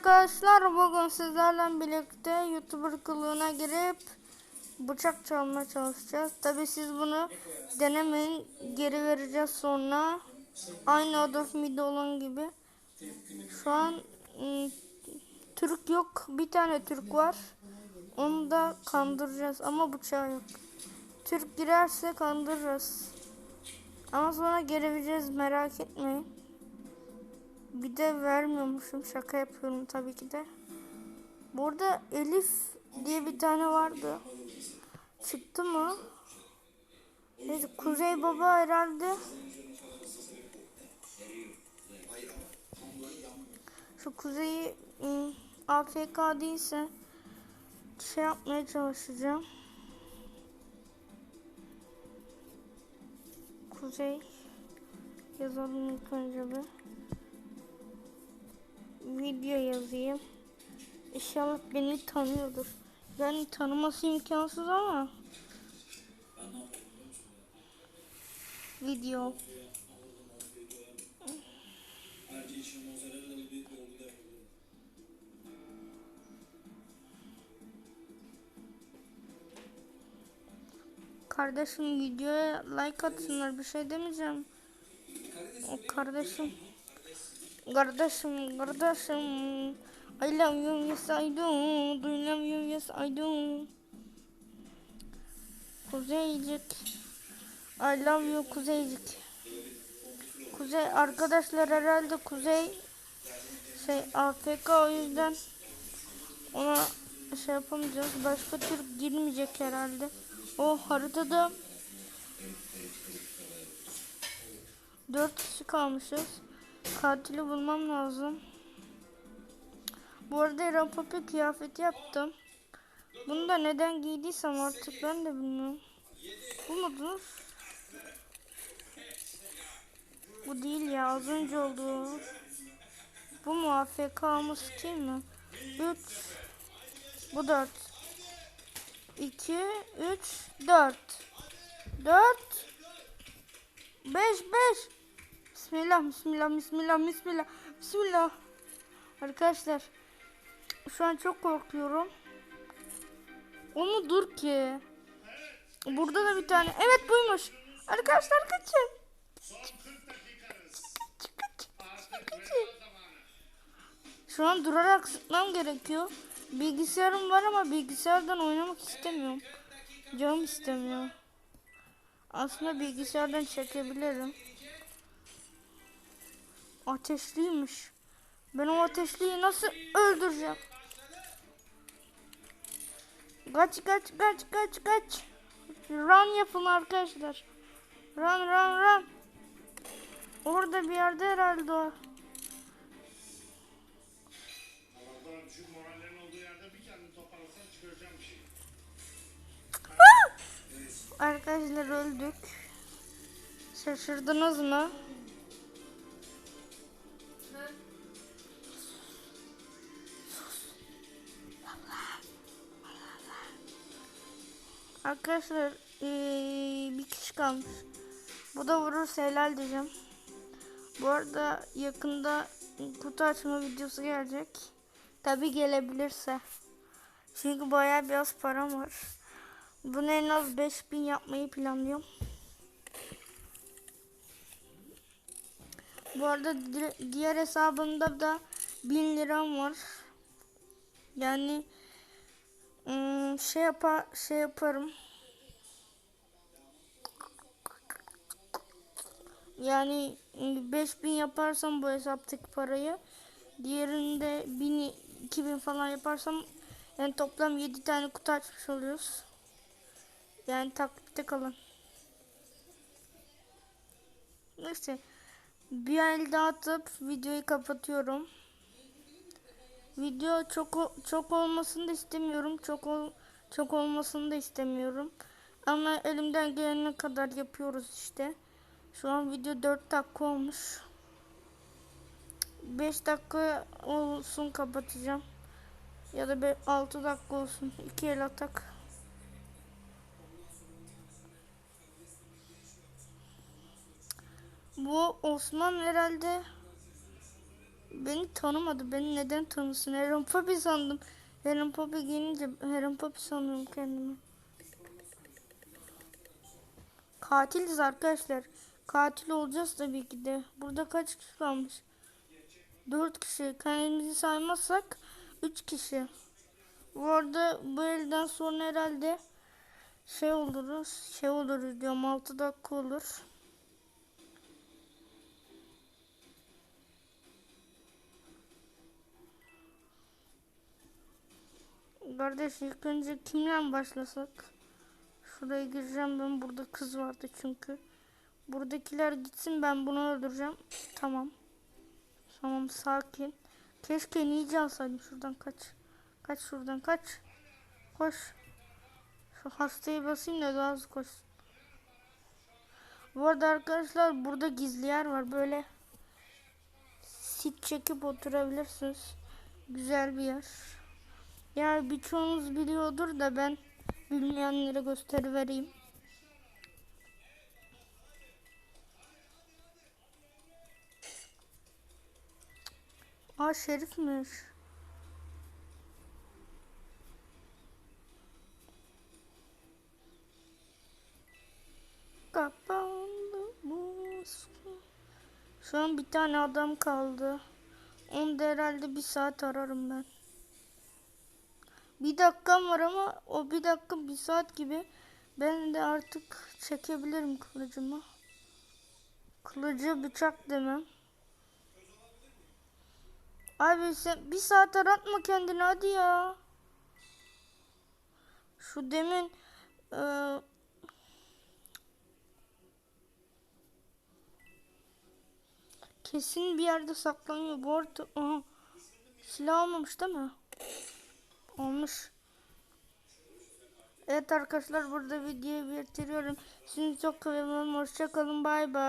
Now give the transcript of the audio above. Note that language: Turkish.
arkadaşlar bugün sizlerle birlikte YouTuber kılığına girip bıçak çalmaya çalışacağız. Tabi siz bunu denemeyin geri vereceğiz sonra. Aynı Adolf Mide olan gibi. Şu an ım, Türk yok bir tane Türk var. Onu da kandıracağız ama bıçağı yok. Türk girerse kandırırız. Ama sonra geri vereceğiz merak etmeyin. Bir de vermiyormuşum. Şaka yapıyorum tabii ki de. Burada Elif diye bir tane vardı. Çıktı mı? Neyse Kuzey Baba herhalde. Şu Kuzey'i ım, AFK değilse şey yapmaya çalışacağım. Kuzey yazalım ilk önce bir video yazayım. İnşallah beni tanıyordur. Yani tanıması imkansız ama. Video. Kardeşim videoya like atsınlar bir şey demeyeceğim. O kardeşim. Kardeşim, kardeşim. I love you, yes I do. Do you love you, yes I do. Kuzeycik. I love you Kuzeycik. Kuzey arkadaşlar herhalde Kuzey şey AFK o yüzden ona şey yapamayacağız. Başka Türk girmeyecek herhalde. O haritada dört kişi kalmışız. Katili bulmam lazım. Bu arada Eren Papi kıyafeti yaptım. Bunu da neden giydiysem artık ben de bilmiyorum. Bu mudur? Bu değil ya az önce oldu. Bu mu AFK'mız kim mi? 3 Bu 4 2 3 4 4 5 5 Bismillah, bismillah, bismillah, bismillah, bismillah. Arkadaşlar, şu an çok korkuyorum. O mu dur ki? Burada da bir tane. Evet buymuş. Arkadaşlar kaçın. Şu an durarak sıkmam gerekiyor. Bilgisayarım var ama bilgisayardan oynamak istemiyorum. Canım istemiyor. Aslında bilgisayardan çekebilirim. Ateşliymiş. Ben o ateşliyi nasıl öldüreceğim? Kaç kaç kaç kaç kaç. Run yapın arkadaşlar. Run run run. Orada bir yerde herhalde o. Şey. Arkadaşlar öldük. Şaşırdınız mı? Arkadaşlar eee, bir kişi kalmış. Bu da vurursa helal diyeceğim. Bu arada yakında kutu açma videosu gelecek. Tabi gelebilirse. Çünkü bayağı biraz param var. Bunu en az 5000 yapmayı planlıyorum. Bu arada di- diğer hesabımda da 1000 liram var. Yani ım, şey yapar şey yaparım. Yani ım, 5000 yaparsam bu hesaptaki parayı diğerinde 1000 2000 falan yaparsam yani toplam 7 tane kutu açmış oluyoruz. Yani takipte kalın. Neyse. Bir el daha atıp videoyu kapatıyorum. Video çok çok olmasını da istemiyorum. Çok ol, çok olmasını da istemiyorum. Ama elimden gelene kadar yapıyoruz işte. Şu an video 4 dakika olmuş. 5 dakika olsun kapatacağım. Ya da 6 dakika olsun. 2 el atak. Bu Osman herhalde beni tanımadı. Beni neden tanısın? Aaron Papi sandım. Aaron Papi gelince Aaron Papi sanıyorum kendimi. Katiliz arkadaşlar. Katil olacağız tabii ki de. Burada kaç kişi kalmış? 4 kişi. Kendimizi saymazsak 3 kişi. Bu arada bu elden sonra herhalde şey oluruz. Şey oluruz diyorum 6 dakika olur. Kardeş ilk önce kimle başlasak? Şuraya gireceğim ben. Burada kız vardı çünkü. Buradakiler gitsin ben bunu öldüreceğim. Tamam. Tamam sakin. Keşke iyice alsaydım şuradan kaç. Kaç şuradan kaç. Koş. Şu hastayı basayım da daha hızlı koş. Bu arada arkadaşlar burada gizli yer var. Böyle sit çekip oturabilirsiniz. Güzel bir yer. Ya birçoğunuz biliyordur da ben bilmeyenlere gösterivereyim. Aa şerifmiş. Kapandı muska. Şu an bir tane adam kaldı. Onu da herhalde bir saat ararım ben. Bir dakikam var ama o bir dakika bir saat gibi. Ben de artık çekebilirim kılıcımı. Kılıcı bıçak demem. Abi sen bir saat aratma kendini hadi ya. Şu demin e, kesin bir yerde saklanıyor. Bu arada aha, silah almamış değil mi? Olmuş. Evet arkadaşlar burada videoyu bitiriyorum. Sizi çok seviyorum. Hoşçakalın. Bay bay.